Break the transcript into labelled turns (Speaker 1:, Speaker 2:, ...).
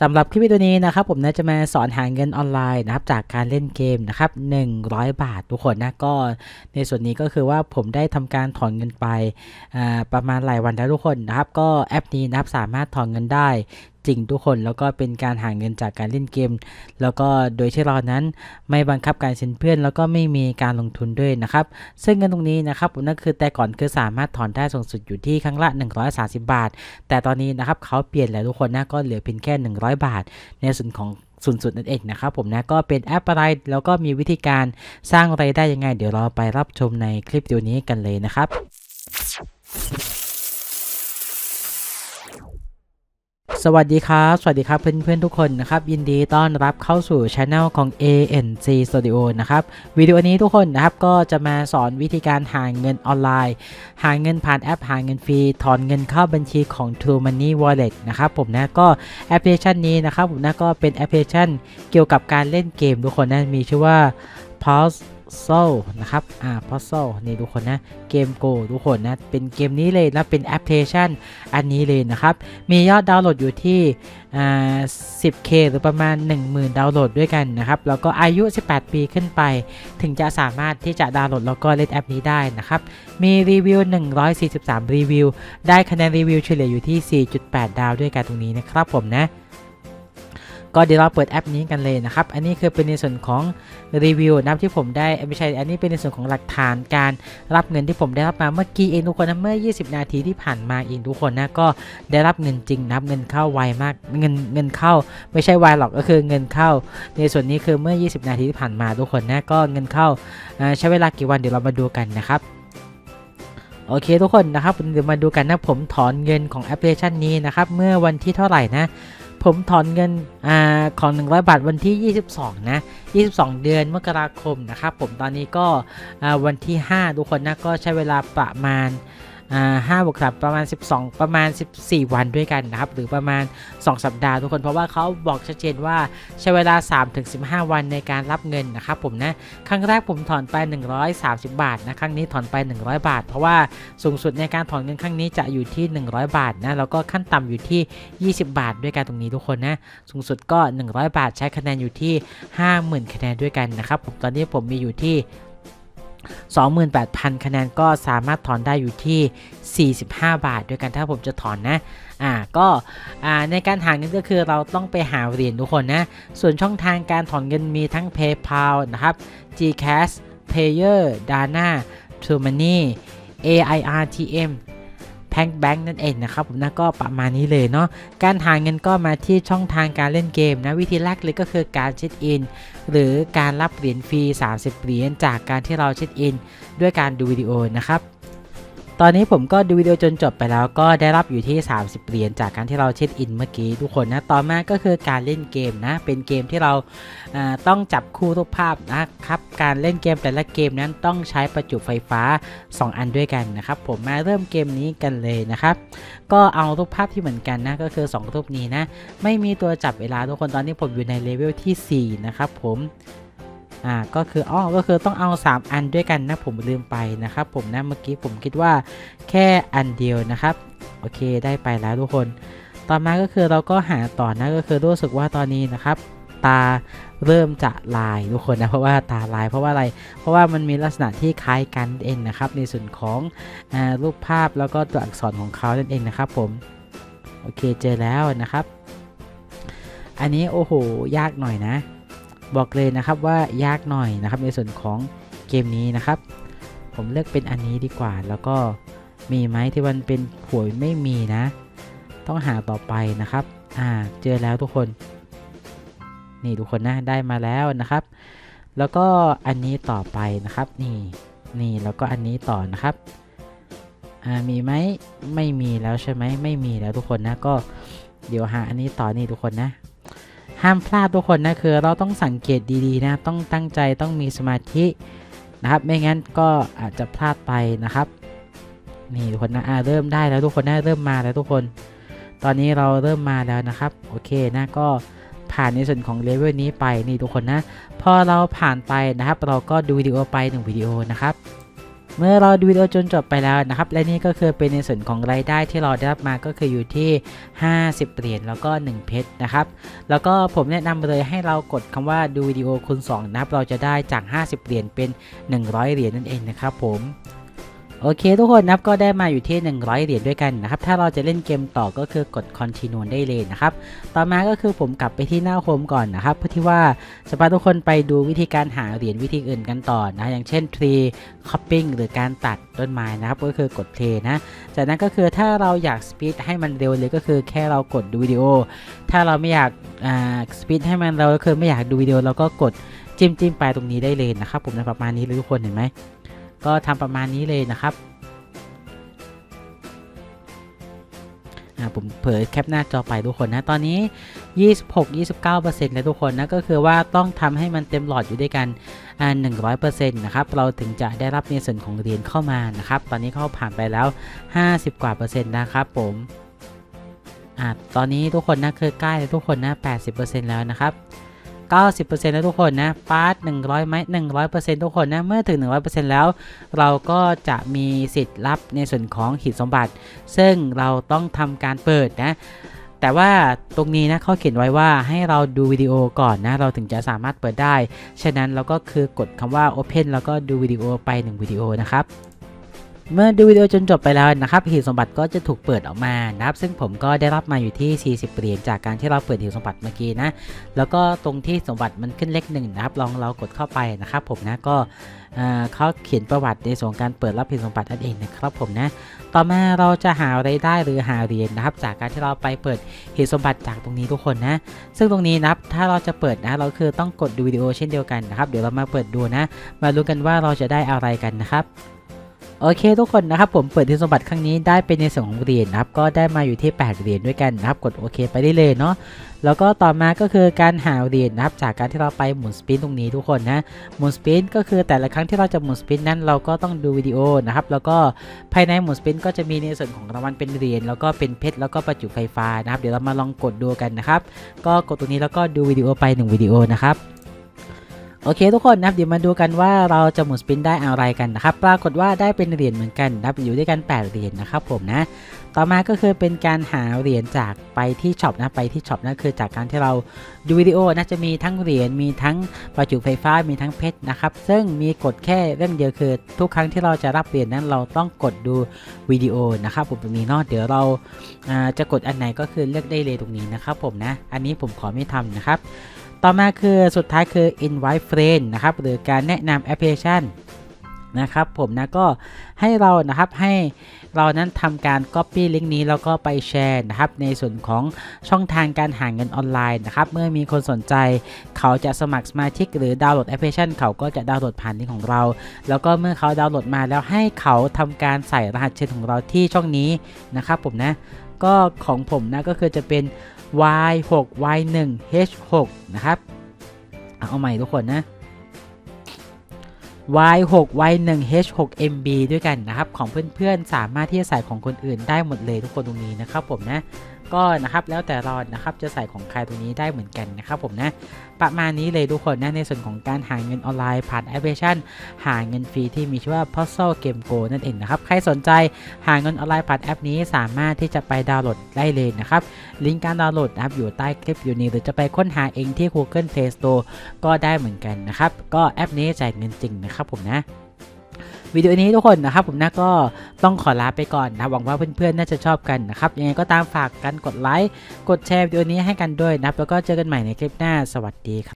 Speaker 1: สำหรับคลิปวิดีโอนี้นะครับผมน่าจะมาสอนหาเงินออนไลน์นะครับจากการเล่นเกมนะครับ100 บาททุกคนนะก็ในส่วนนี้ก็คือว่าผมได้ทำการถอนเงินไปประมาณหลายวันแล้วทุกคนนะครับก็แอปนี้นะครับสามารถถอนเงินได้ จริงทุกคน แล้วก็เป็นการหาเงินจากการเล่นเกม แล้วก็โดยที่เรานั้นไม่บังคับการเซ็นเพื่อน แล้วก็ไม่มีการลงทุนด้วยนะครับ ซึ่งเงินตรงนี้นะครับนั่นคือแต่ก่อนคือสามารถถอนได้สูงสุดอยู่ที่ครั้งละ 130 บาท แต่ตอนนี้นะครับเขาเปลี่ยนแล้วทุกคนนะก็เหลือเพียงแค่ 100 บาท ในส่วนของส่วนสุดนั่นเองนะครับผมนะก็เป็นแอปอะไรแล้วก็มีวิธีการสร้างไรายได้ยังไง เดี๋ยวเราไปรับชมในคลิปวิดีโอนี้กันเลยนะครับ สวัสดีครับ สวัสดีครับเพื่อนๆทุกคนนะครับยินดีต้อนรับเข้าสู่ช anel ของ ANC Studio นะครับวิดีโอนี้ทุกคนนะครับก็จะมาสอนวิธีการหาเงินออนไลน์ หาเงินผ่านแอปหาเงินฟรี ถอนเงินเข้าบัญชีของ True Money Wallet นะครับผมนะก็แอปพลิเคชันนี้นะครับผมนะก็เป็นแอปพลิเคชันเกี่ยวกับการเล่นเกมทุกคนนะมีชื่อว่า Pause โซนะครับอ่าพอโซนี่ทุกคนนะ เกมโกทุกคนนะ เป็นเกมนี้เลยนะ เป็นแอปพลิเคชันอันนี้เลยนะครับ มียอดดาวน์โหลดอยู่ที่อ่า 10k หรือประมาณ 10,000 ดาวน์โหลดด้วยกันนะครับ แล้วก็อายุ 18 ปีขึ้นไป ถึงจะสามารถที่จะดาวน์โหลดแล้วก็เล่นแอปนี้ได้นะครับ มีรีวิว 143 รีวิว ได้คะแนนรีวิวเฉลี่ยอยู่ที่ 4.8 ดาวด้วยกันตรงนี้นะครับผมนะ ก็เดี๋ยวเราเปิดแอปนี้กันเลยนะครับ อันนี้คือเป็นในส่วนของรีวิวนับที่ผมได้ไม่ใช่ อันนี้เป็นในส่วนของหลักฐานการรับเงินที่ผมได้รับมาเมื่อกี้เองทุกคนนะเมื่อ 20 นาทีที่ผ่านมาเองทุกคนนะก็ได้รับเงินจริงนับเงินเข้าไวมากเงินเงินเข้า ไม่ใช่ไวหรอกก็คือเงินเข้า ในส่วนนี้คือเมื่อ 20 นาทีที่ผ่านมาทุกคนนะก็เงินเข้าใช้เวลากี่วันเดี๋ยวเรามาดูกันนะครับโอเคทุกคนนะครับเดี๋ยวมาดูกันนะผมถอนเงินของแอปพลิเคชันนี้นะครับเมื่อวันที่เท่าไหร่นะ ผมถอนเงินอาของ 100 บาทวันที่ 22 นะ 22 เดือนมกราคมนะครับผมตอนนี้ก็อ่าวันที่ 5 ทุกคนนะก็ใช้เวลาประมาณ อ่าบวกกับประมาณ 12 ประมาณ 14 วันด้วยกันนะครับ หรือประมาณ 2 สัปดาห์ทุกคนเพราะว่าเขาบอกชัดเจนว่าใช้เวลา 3-15 วันในการรับเงินนะครับผมนะ ครั้งแรกผมถอนไป 130 บาทนะครั้งนี้ถอนไป 100 บาท เพราะว่าสูงสุดในการถอนเงินครั้งนี้จะอยู่ที่ 100 บาทนะแล้วก็ขั้นต่ำอยู่ที่ 20 บาทด้วยกันตรงนี้ทุกคนนะสูงสุดก็ 100 บาทใช้คะแนนอยู่ที่ 50,000 คะแนนด้วยกันนะครับผมตอนนี้ผมมีอยู่ที่ 28,000 คะแนนก็สามารถถอนได้อยู่ที่ 45 บาท ด้วยกันถ้าผมจะถอนนะอ่าก็อ่าในการหาเงินก็คือเราต้องไปหาเหรียญทุกคนนะ ส่วนช่องทางการถอนเงินมีทั้ง PayPal นะครับ Gcash Payer Dana True Money AIRTM แพงแบงค์นั่นเองนะครับผมนะก็ประมาณนี้เลยเนาะการหาเงินก็มาที่ช่องทางการเล่นเกมนะวิธีแรกเลยก็คือการเช็คอิน หรือการรับเหรียญฟรี 30 เหรียญจากการที่เราเช็คอิน ด้วยการดูวิดีโอนะครับ ตอนนี้ผมก็ดูวิดีโอจนจบไปแล้วก็ได้รับอยู่ที่ 30 เหรียญจากการที่เราเช็คอินเมื่อกี้ทุกคนนะ ต่อมาก็คือการเล่นเกมนะ เป็นเกมที่เราอ่าต้องจับคู่รูปภาพนะครับ การเล่นเกมแต่ละเกมนั้นต้องใช้ประจุไฟฟ้า 2 อันด้วยกันนะครับ ผมมาเริ่มเกมนี้กันเลยนะครับ ก็เอารูปภาพที่เหมือนกันนะก็คือ 2 รูปนี้นะ ไม่มีตัวจับเวลาทุกคนตอนนี้ผมอยู่ในเลเวลที่ 4 นะครับผม อ่าก็คืออ้อก็คือต้องเอา 3 อันด้วยกันนะผมลืมไปนะครับผมนะเมื่อกี้ผมคิดว่าแค่อันเดียวนะครับโอเคได้ไปแล้วทุกคน ต่อมาก็คือเราก็หาต่อนะก็คือรู้สึกว่าตอนนี้นะครับ ตาเริ่มจะลายทุกคนนะเพราะว่าตาลายเพราะว่าอะไร เพราะว่ามันมีลักษณะที่คล้ายกันเองนะครับ ในส่วนของอรูปภาพแล้วก็ตัวอักษรของเขานั่นเองนะครับผมโอเคเจอแล้วนะครับ อันนี้โอ้โหยากหน่อยนะ บอกเลยนะครับว่ายากหน่อยนะครับในส่วนของเกมนี้นะครับ ผมเลือกเป็นอันนี้ดีกว่า แล้วก็มีไหมที่มันเป็นผวยไม่มีนะ ต้องหาต่อไปนะครับ อ่าเจอแล้วทุกคน นี่ทุกคนนะได้มาแล้วนะครับ แล้วก็อันนี้ต่อไปนะครับ นี่นี่แล้วก็อันนี้ต่อนะครับอ่ามีไหมไม่มีแล้วใช่ไหมไม่มีแล้วทุกคนนะก็เดี๋ยวหาอันนี้ต่อนี่ทุกคนนะ ห้ามพลาดทุกคนนะคือเราต้องสังเกตดีๆนะต้องตั้งใจต้องมีสมาธินะครับ ไม่งั้นก็อาจจะพลาดไปนะครับ นี่ทุกคนนะอ่าเริ่มได้แล้วทุกคนนะเริ่มมาแล้วทุกคน ตอนนี้เราเริ่มมาแล้วนะครับ โอเคนะก็ผ่านในส่วนของเลเวลนี้ไปนี่ทุกคนนะ พอเราผ่านไปนะครับ เราก็ดูวิดีโอไปหนึ่งวิดีโอนะครับ เมื่อเราดูวิดีโอจนจบไปแล้วนะครับ และนี่ก็คือเป็นในส่วนของรายได้ที่เราได้รับมาก็คืออยู่ที่ 50 เหรียญแล้วก็ 1 เพชรนะครับ แล้วก็ผมแนะนำเลยให้เรากดคำว่าดูวิดีโอคูณ2นะครับเราจะได้จาก 50 เหรียญเป็น 100 เหรียญนั่นเองนะครับผม โอเคทุกคนนะครับก็ได้มาอยู่ที่ 100 เหรียญด้วยกันนะครับ ถ้าเราจะเล่นเกมต่อก็คือกด continue ได้เลยนะครับ ต่อมาก็คือผมกลับไปที่หน้าโฮมก่อนนะครับ เพื่อที่ว่าจะพาทุกคนไปดูวิธีการหาเหรียญวิธีอื่นกันต่อนะ อย่างเช่น tree cropping หรือการตัดต้นไม้นะครับ ก็คือกด play นะ จากนั้นก็คือถ้าเราอยาก speed ให้มันเร็วเลยก็คือแค่เรากดดูวิดีโอ ถ้าเราไม่อยากอ่า speed ให้มันเร็วก็คือไม่อยากดูวิดีโอเราก็กดจิ้มจิ้มไปตรงนี้ได้เลยนะครับผมในประมาณนี้เลยทุกคนเห็นไหม ก็ทำประมาณนี้เลยนะครับอ่าผมเผยแคปหน้าจอไปทุกคนนะตอนนี้ 26-29%แล้วทุกคนนะก็คือว่าต้องทำให้มันเต็มหลอดอยู่ด้วยกันอ่า100%นะครับเราถึงจะได้รับในส่วนของเหรียญเข้ามานะครับตอนนี้เข้าผ่านไปแล้ว 50 กว่าเปอร์เซ็นต์นะครับผมอ่าตอนนี้ทุกคนนะคือใกล้แล้วทุกคนนะ80%แล้วนะครับ 90%แล้วทุกคนนะปาร์ต100ไหม100%ทุกคนนะเมื่อถึง 100%แล้ว เราก็จะมีสิทธิ์รับในส่วนของหีบสมบัติ ซึ่งเราต้องทำการเปิดนะแต่ว่าตรงนี้นะเขาเขียนไว้ว่าให้เราดูวิดีโอก่อนนะเราถึงจะสามารถเปิดได้ ฉะนั้นเราก็คือกดคำว่า Open แล้วก็ดูวิดีโอไป 1 วิดีโอนะครับ เมื่อดูวิดีโอจนจบไปแล้วนะครับหีบสมบัติก็จะถูกเปิดออกมานะครับ ซึ่งผมก็ได้รับมาอยู่ที่ 40 เหรียญจากการที่เราเปิดหีบสมบัติเมื่อกี้นะ แล้วก็ตรงที่สมบัติมันขึ้นเลขหนึ่งนะครับ ลองเรากดเข้าไปนะครับผมนะก็เขาเขียนประวัติในส่วนการเปิดรับหีบสมบัตินั่นเองนะครับผมนะ ต่อมาเราจะหารายได้หรือหาเหรียญนะครับ จากการที่เราไปเปิดหีบสมบัติจากตรงนี้ทุกคนนะ ซึ่งตรงนี้นะครับถ้าเราจะเปิดนะเราคือต้องกดดูวิดีโอเช่นเดียวกันนะครับ เดี๋ยวเรามาเปิดดูนะ มาดูกันว่าเราจะได้อะไรกันนะครับ โอเคทุกคนนะครับผมเปิดที่สมบัติครั้งนี้ได้เป็นในส่วนของเหรียญนะครับก็ได้มาอยู่ที่ 8 เหรียญด้วยกันนะครับกดโอเคไปได้เลยเนาะแล้วก็ต่อมาก็คือการหาเหรียญนะครับจากการที่เราไปหมุนสปินตรงนี้ทุกคนนะหมุนสปินก็คือแต่ละครั้งที่เราจะหมุนสปินนั้นเราก็ต้องดูวิดีโอนะครับแล้วก็ภายในหมุนสปินก็จะมีในส่วนของรางวัลเป็นเหรียญแล้วก็เป็นเพชรแล้วก็ประจุไฟฟ้านะครับเดี๋ยวเรามาลองกดดูกันนะครับก็กดตรงนี้แล้วก็ดูวิดีโอไป 1 วิดีโอนะครับ โอเคทุกคนนะครับเดี๋ยวมาดูกันว่าเราจะหมุนสปินได้อะไรกันนะครับปรากฏว่าได้เป็นเหรียญเหมือนกันนะครับอยู่ด้วยกัน 8 เหรียญนะครับผมนะต่อมาก็คือเป็นการหาเหรียญจากไปที่ช็อปนะไปที่ช็อปนะคือจากการที่เราดูวิดีโอนะจะมีทั้งเหรียญมีทั้งประจุไฟฟ้ามีทั้งเพชรนะครับซึ่งมีกฎแค่เรื่องเดียวคือ ทุกครั้งที่เราจะรับเหรียญนั้นเราต้องกดดูวิดีโอนะครับผมตรงนี้เนาะเดี๋ยวเราาจะกดอันไหนก็คือเลือกได้เลยตรงนี้นะครับผมนะอันนี้ผมขอไม่ทำนะครับ ต่อมาคือสุดท้ายคือ invite friend นะครับหรือการแนะนำแอปพลิเคชันนะครับผมนะก็ให้เรานะครับให้เรานั้นทำการ copy ลิงก์นี้แล้วก็ไปแชร์นะครับในส่วนของช่องทางการหาเงินออนไลน์นะครับเมื่อมีคนสนใจเขาจะสมัครสมาชิกหรือดาวน์โหลดแอปพลิเคชัน เขาก็จะดาวน์โหลดผ่านลิงก์ของเรา แล้วก็เมื่อเขาดาวน์โหลดมาแล้วให้เขาทำการใส่รหัสเชนของเราที่ช่องนี้นะครับผมนะ ก็ของผมนะก็คือจะเป็น y6 y1 h6 นะครับ เอาใหม่ทุกคนนะ y6 y1 h6 mb ด้วยกันนะครับ ของเพื่อนๆ สามารถที่จะใส่ของคนอื่นได้หมดเลยทุกคนตรงนี้นะครับผมนะ ก็นะครับแล้วแต่เรานะครับจะใส่ของใครตรงนี้ได้เหมือนกันนะครับผมนะประมาณนี้เลยทุกคนนะในส่วนของการหาเงินออนไลน์ผ่านแอปพลิเคชัน หาเงินฟรีที่มีชื่อว่า Puzzle Game Go นั่นเองนะครับใครสนใจหาเงินออนไลน์ผ่านแอปนี้สามารถที่จะไปดาวน์โหลดได้เลยนะครับลิงก์การดาวน์โหลดนะครับอยู่ใต้คลิปอยู่นี้หรือจะไปค้นหาเองที่ Google Play Store ก็ได้เหมือนกันนะครับก็แอปนี้จ่ายเงินจริงนะครับผมนะ วิดีโอนี้ทุกคนนะครับผมนะก็ต้องขอลาไปก่อนนะหวังว่าเพื่อนๆน่าจะชอบกันนะครับยังไงก็ตามฝากกันกดไลค์กดแชร์วิดีโอนี้ให้กันด้วยนะครับแล้วก็เจอกันใหม่ในคลิปหน้าสวัสดีครับ